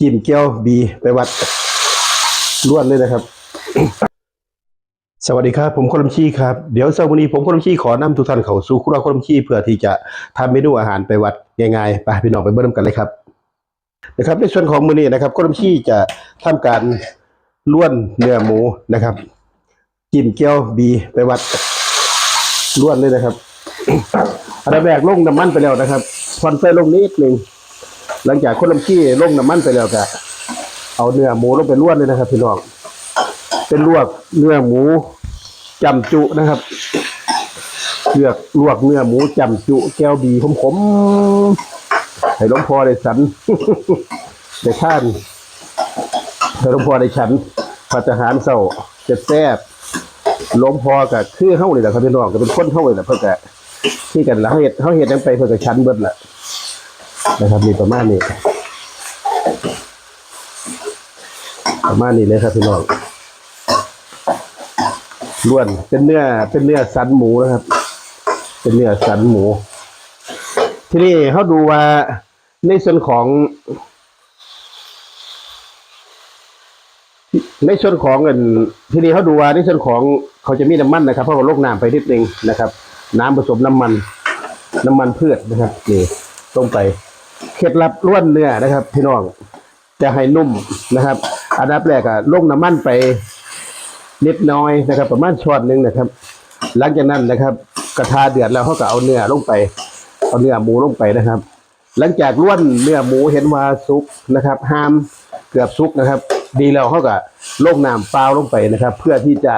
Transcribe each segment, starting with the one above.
จิ้มเกี๊ยวบีไปวัดล้วนเลยนะครับ สวัสดีครับ ผมคนลำชีครับ เดี๋ยวเช้าวันนี้ผมคนลำชีขอนำทุกท่านเข้าสู่ครัวคนลำชีเพื่อที่จะทำเมนูอาหารไปวัดง่ายๆไปพี่น้องไปเบิ่มกันเลยครับนะครับ ในส่วนของมื้อนี้นะครับคนลำชีจะทำการล้วนเนื้อหมูนะครับจิ้มเกี๊ยวบีไปวัดล้วนเลยนะครับอันดับแรกลงน้ำมันไปแล้วนะครับควันไฟลงนิดหนึ่ง หลังจากคนลำขี้ลงน้ำมันไปแล้วก็เอาเนื้อหมูลงไปลวนเลยนะครับพี่น้องเป็นลวกเนื้อหมูจำจุนะครับเลือกลวกเนื้อหมูจำจุแก้วบีขมๆให้หลวงพ่อได้สันได้ท่านให้หลวงพ่อได้ฉันพัฒหารเศร้าจะแซ่บหลวงพ่อก็คือเฮานี่แหละครับพี่น้องก็เป็นคนเฮานี่แหละเพิ่นก็ที่กันล้วเขาเห็ดเขาเห็ดยังไปเพื่อกับชั้นเบิดแหละ นะครับมีประมาณนี้ประมาณนี้เลยครับพี่น้องล้วนเป็นเนื้อเป็นเนื้อสันหมูนะครับ เป็นเนื้อสันหมู ทีนี้เขาดูว่าในส่วนของ ในส่วนของเงินทีนี้เขาดูว่าในส่วนของเขาจะมีน้ำมันนะครับเพราะว่าลกน้ำไปนิดนึงนะครับ น้ำผสมน้ำมัน น้ำมันพืชนะครับนี่ลงไป เคล็ดลับล้วนเนื้อนะครับ พี่น้องจะให้นุ่มนะครับ อันดับแรกอะลงน้ำมันไปนิดน้อยนะครับ ประมาณช้อนหนึ่งนะครับ หลังจากนั้นนะครับ กระทาเดือดแล้วเขาก็เอาเนื้อลงไป เอาเนื้อหมูลงไปนะครับ หลังจากล้วนเนื้อหมูเห็นว่าสุกนะครับ ห้ามเกือบสุกนะครับ ดีแล้วเขาก็ลงน้ำเปล่าลงไปนะครับ เพื่อที่จะ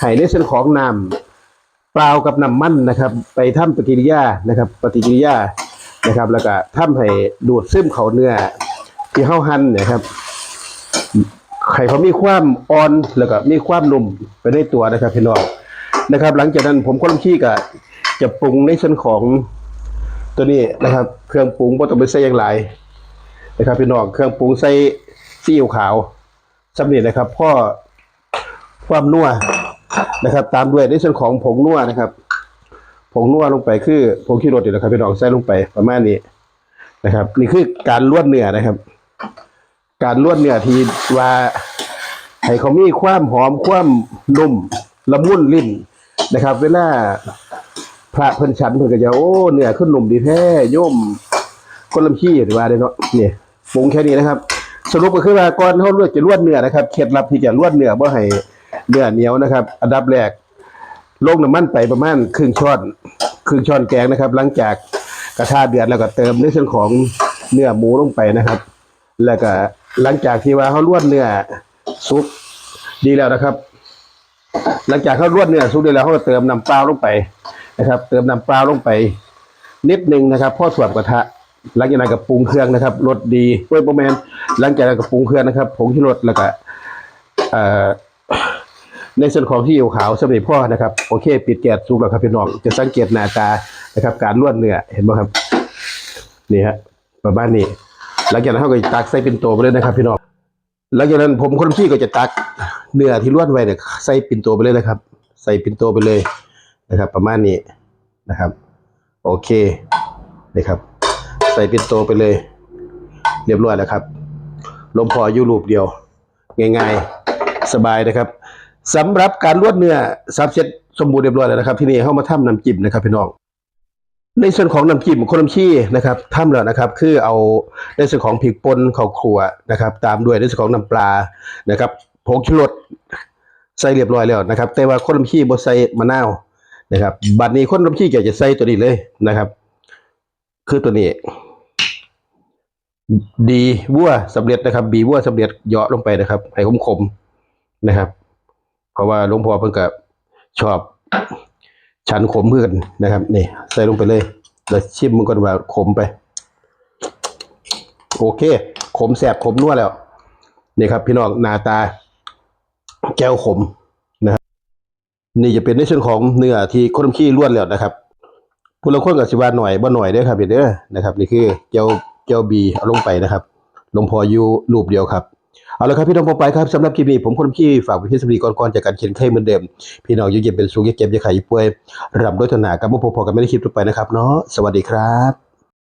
ให้ในส่วนของน้ำเปล่ากับน้ำมันนะครับ ไปทำปฏิกิริยานะครับ ปฏิกิริยา นะครับ แล้วก็ทำให้ดูดซึมเขาเนื้อ ที่เฮาหั่นนะครับไข่เขามีความอ่อนแล้วก็มีความนุ่มไปในตัวนะครับพี่น้องนะครับ หลังจากนั้นผมคนลำขี้ก็จะปรุงในส่วนของตัวนี้นะครับ เครื่องปรุงบ่ต้องไปใส่อย่างไรนะครับพี่น้องเครื่องปรุงใส่ซีอิ๊วขาวสำเร็จนะครับพ่อความนัวนะครับ ตามด้วยในส่วนของผงนัวนะครับ ผงนัวลงไปคือผงขี้รถอยู่นะครับพี่น้องใส่ลงไปประมาณนี้นะครับ นี่คือการล้วนเนื้อนะครับ การล้วนเนื้อที่ว่าให้เขามีความหอมความนุ่มละมุนลิ้นนะครับ เวลาพระเพิ่นฉันเพิ่นก็จะโอ้เนื้อขึ้นหนุ่มดีแท้โยมคนลำขี้หรือว่าได้เนาะนี่ปรุงแค่นี้นะครับ สรุปก็คือว่าก่อนเขาเลือกจะล้วนเนื้อนะครับเคล็ดลับที่จะล้วนเนื้อบ่อให้เนื้อเหนียวนะครับ อันดับแรก ลงน้ำมันไปประมาณครึ่งช้อนครึ่งช้อนแกงนะครับ หลังจากกระทะเดือดแล้วก็เติมในส่วนของเนื้อหมูลงไปนะครับ แล้วก็หลังจากที่ว่าเขาลวดเนื้อสุกดีแล้วนะครับ หลังจากเขาลวดเนื้อสุกดีแล้วเขาก็เติมน้ำเปล่าลงไปนะครับ เติมน้ำเปล่าลงไป นิดหนึ่งนะครับพ่อถ่วมกระทะหลังจากนั้นก็ปรุงเครื่องนะครับรสดีเว้ยโปรแมนหลังจากนั้นก็ปรุงเครื่องนะครับผงชูรสแล้วก็เอ่อ ในส่วนของที่อยู่ขาวสำเร็จพ่อนะครับโอเค ปิดแก๊สสุกแล้วครับพี่น้องจะสังเกตหน้าตานะครับ การล้วนเนื้อเห็นไหมครับนี่ฮะประมาณนี้หลังจากนั้นเขาก็จะตักใส่ปิ่นโตไปเลยนะครับ พี่น้องหลังจากนั้นผมคนพี่ก็จะตักเนื้อที่ล้วนไว้เนี่ยใส่ปิ่นโตไปเลยนะครับ ใส่ปิ่นโตไปเลยนะครับ ประมาณนี้นะครับ โอเคนี่ครับ ใส่ปิ่นโตไปเลย เรียบร้อยแล้วครับลมพออยู่รูปเดียวง่ายๆสบายนะครับ สำหรับการลวดเนื้อซับเซ็ตสมบูรณ์เรียบร้อยแล้วนะครับ ที่นี่เข้ามาทำน้ำจิ้มนะครับพี่น้องในส่วนของน้ำจิ้มคนน้ำชี้นะครับทำแล้วนะครับ คือเอาในส่วนของพริกป่นข้าวครัวนะครับ ตามด้วยในส่วนของน้ำปลานะครับผงชูรสใส่เรียบร้อยแล้วนะครับ แต่ว่าคนน้ำชี้บ่ใส่มะนาวนะครับ บัดนี้คนน้ำชี้ก็จะใส่ตัวนี้เลยนะครับ คือตัวนี้ ดีวัวสำเร็จนะครับ บีวัวสำเร็จเหยาะลงไปนะครับ ให้คมๆนะครับ เพราะว่าหลวงพ่อเพิ่นก็ชอบฉันขมเพื่อนนะครับนี่ใส่ลงไปเลยเดี๋ยวชิมมันก่อนว่าขมไป โอเค ขมแสบขมนัวแล้วนี่ครับ พี่น้องหน้าตา แก้วขมนะครับนี่จะเป็นในส่วนของเนื้อที่คนขี้ล้วนแล้วนะครับผู้ละคนกับสิวาหน่อยบ่หน่อยเด้ครับเด้อนะครับ นี่คือเจ้าเจ้าบีเอาลงไปนะครับหลวงพออยู่รูปเดียวครับ เอาละครับพี่น้องผมไปครับสำหรับคลิปนี้ผมคนพี่ฝากไปที่สวีก่อนๆจากการเขียนไข่เหมือนเดิม พี่น้องอยู่เย็นเป็นสุขอย่าเก็บอย่าขายป่วยรำด้วยธนากับมุกพอๆกันไม่ได้คลิปต่อไปนะครับเนาะสวัสดีครับ